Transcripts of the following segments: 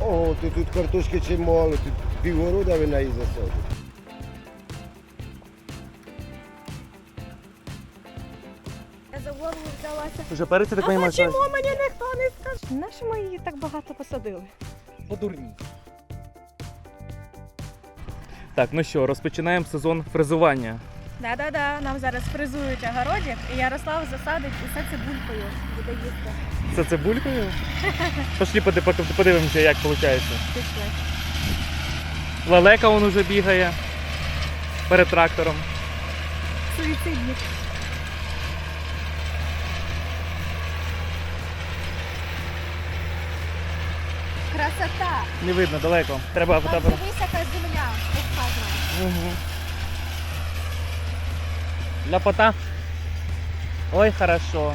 Ого, ти тут картошки чимало, тут півгорода ви неї засадите. Я за голову взялася. Вже перець, так А що чому мені ніхто не скаже? Нащо ми її так багато посадили? подурні. Так, ну що, розпочинаємо сезон фрезування. Да-да-да, нам зараз фризують огородик, і Ярослав засадить усе цибулькою буде їсти. Це цибулькою? Пошли поди- поди- подивимося, як виходить. Пішли. Лелека он уже бігає перед трактором. Суїцидник. Красота! Не видно далеко. Треба дивись, яка земля. Угу. Ляпота. Ой, хорошо.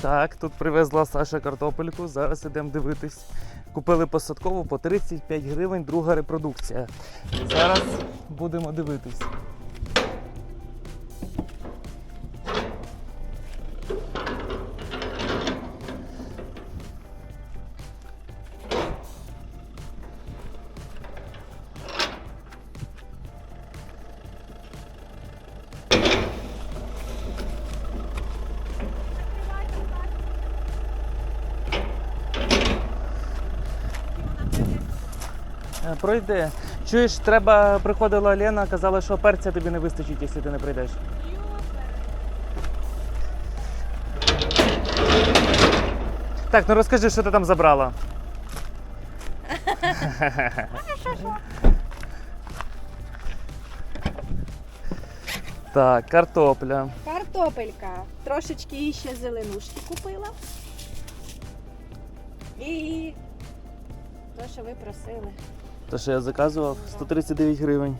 Так, тут привезла Саша картопельку. Зараз ідемо дивитись. Купили посадкову по 35 гривень, друга репродукція. Зараз будемо дивитись. Е, Пройде. Чуєш, треба, приходила Лена, казала, що перця тобі не вистачить, якщо ти не прийдеш. Так, ну розкажи, що ти там забрала. Так, картопля. Картопелька. Трошечки ще зеленушки купила. І то, що ви просили. Те, що я заказував, 139 гривень.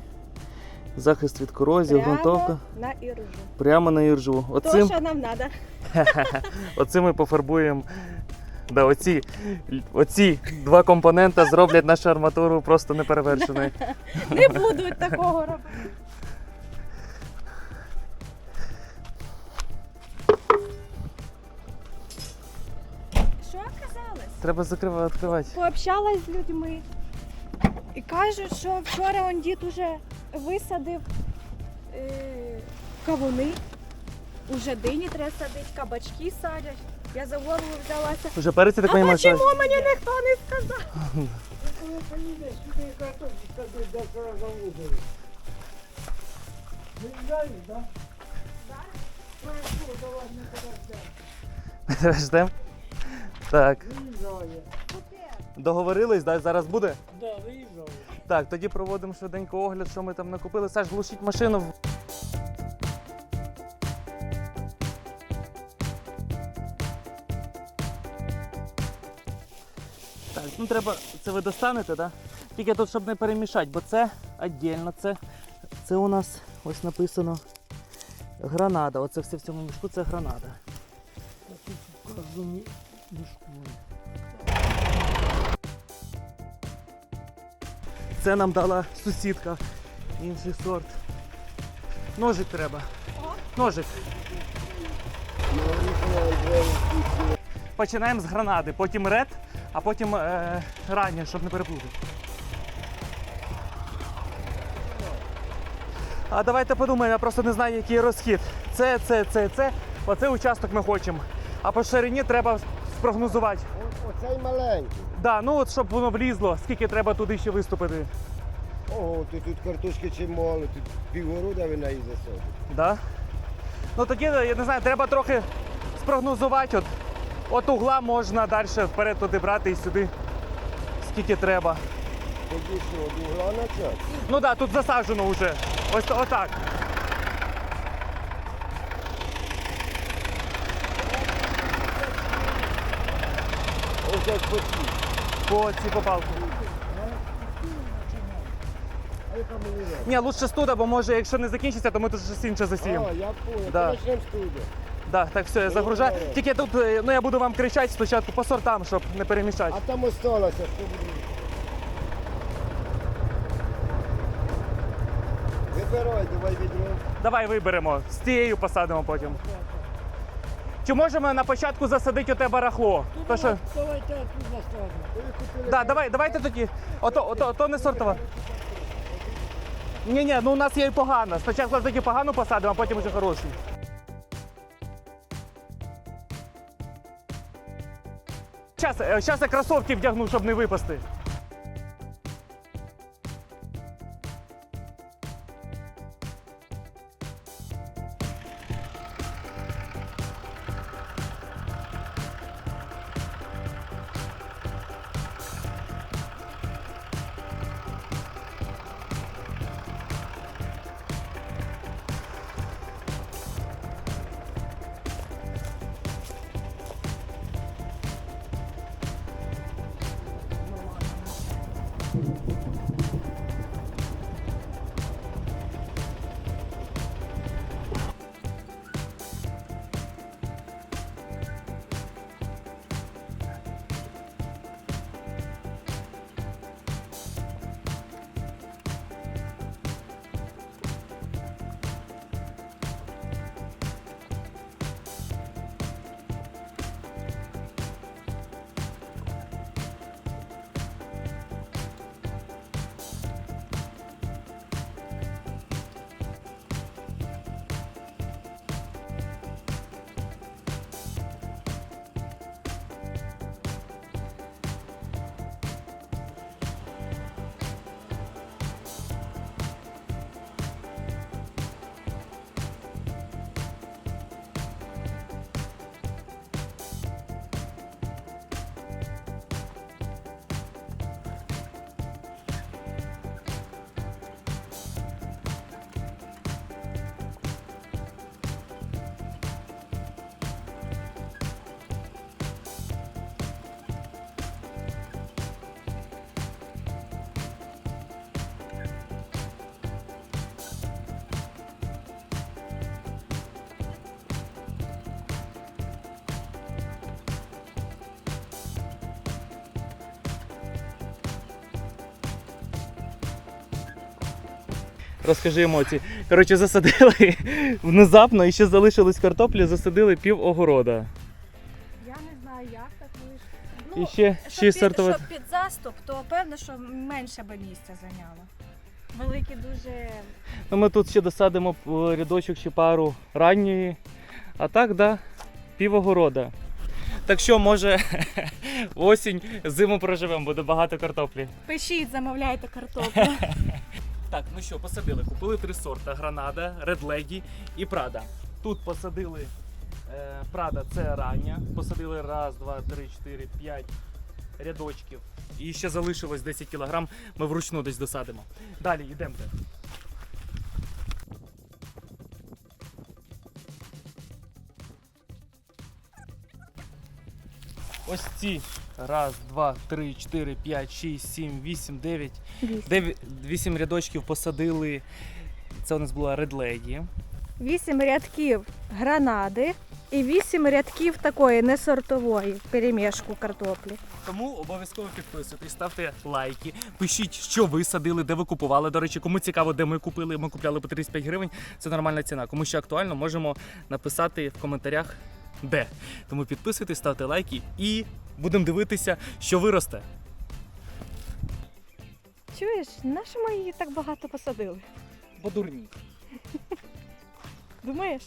Захист від корозії, грунтовка. на іржу. Прямо на іржу. То, що нам треба. оцим ми пофарбуємо. Да, оці, оці два компонента зроблять нашу арматуру просто неперевершеною. Не будуть такого робити. Що оказалось? Треба закривати, відкривати. Пообщалась з людьми. І кажуть, що вчора он дід уже висадив е, кавуни. Уже дині треба садити, кабачки садять. Я за голову взялася. Вже перець, я так а чому мені ніхто не сказав? Коли поїдеш, сюди картошки садить, до заводили. Виїжджаєш, так? Ждем? Так. Виїжджає. Договорились, да? зараз буде? Да. Так, тоді проводимо швиденько огляд, що ми там накупили. Саш, глушіть машину. Так, ну треба, це ви достанете, так? Тільки тут, щоб не перемішати, бо це віддільно, це, це у нас ось написано гранада. Оце все в цьому мішку це гранада. Мішку. Це нам дала сусідка. Інший сорт. Ножик треба. Ножик. Починаємо з гранади, потім ред, а потім е, раннє, щоб не переплутати. А давайте подумаємо, я просто не знаю, який розхід. Це, це, це, це. Оцей участок ми хочемо. А по ширині треба спрогнозувати. Оцей маленький. Да, ну от щоб воно влізло, скільки треба туди ще виступити. Ого, ти тут картошки чимало, тут півгорода ви неї засадите. Да? Ну тоді, я не знаю, треба трохи спрогнозувати. От, от угла можна далі вперед туди брати і сюди, скільки треба. Тоді що, від угла начати? Ну так, да, тут засаджено вже. Ось отак. Ось по цій. По ці попалку. Ні, лучше студа, бо може, якщо не закінчиться, то ми тут щось інше засіємо. А, я понял. Да. Почнемо з туди. Да, так, все, я загружаю. Тільки тут, е, ну я буду вам кричати спочатку по сортам, щоб не перемішати. А там осталося, що буде. Вибирай, давай відро. Давай виберемо, з тією посадимо потім. Чи можемо на початку засадити оте барахло? То що... Давайте тут заставимо. Да, давай, давайте тоді. Ото, ото, ото не сортова. Ні, ні, ну у нас є і погана. Спочатку таки погану посадимо, а потім уже хорошу. Зараз, зараз я кросовки вдягну, щоб не випасти. Розкажи емоції. Коротше, засадили внезапно і ще залишилось картоплі, засадили пів огорода. Я не знаю, як так вийшло. І ще щоб шість під, сортових. щоб під заступ, то певно, що менше би місця зайняло. Великі дуже. Ну, ми тут ще досадимо е, рядочок чи пару ранньої. А так, да, пів огорода. Так що, може, осінь, зиму проживемо, буде багато картоплі. Пишіть, замовляйте картоплю. Так, ну що, посадили. Купили три сорта: Гранада, редлегі і Прада. Тут посадили е, Прада, це рання. Посадили раз, два, три, чотири, п'ять рядочків. І ще залишилось 10 кілограм. Ми вручну десь досадимо. Далі йдемте. Ось ці. Раз, два, три, чотири, п'ять, шість, сім, вісім, дев'ять. Дев'ять, вісім рядочків посадили. Це у нас була Lady. Вісім рядків гранади і вісім рядків такої несортової перемішку картоплі. Тому обов'язково підписуйтесь, ставте лайки, пишіть, що ви садили, де ви купували. До речі, кому цікаво, де ми купили. Ми купляли по 35 гривень. Це нормальна ціна. Кому що актуально, можемо написати в коментарях, де. Тому підписуйтесь, ставте лайки і будемо дивитися, що виросте. Чуєш, нащо ми її так багато посадили? Бо дурні. Думаєш?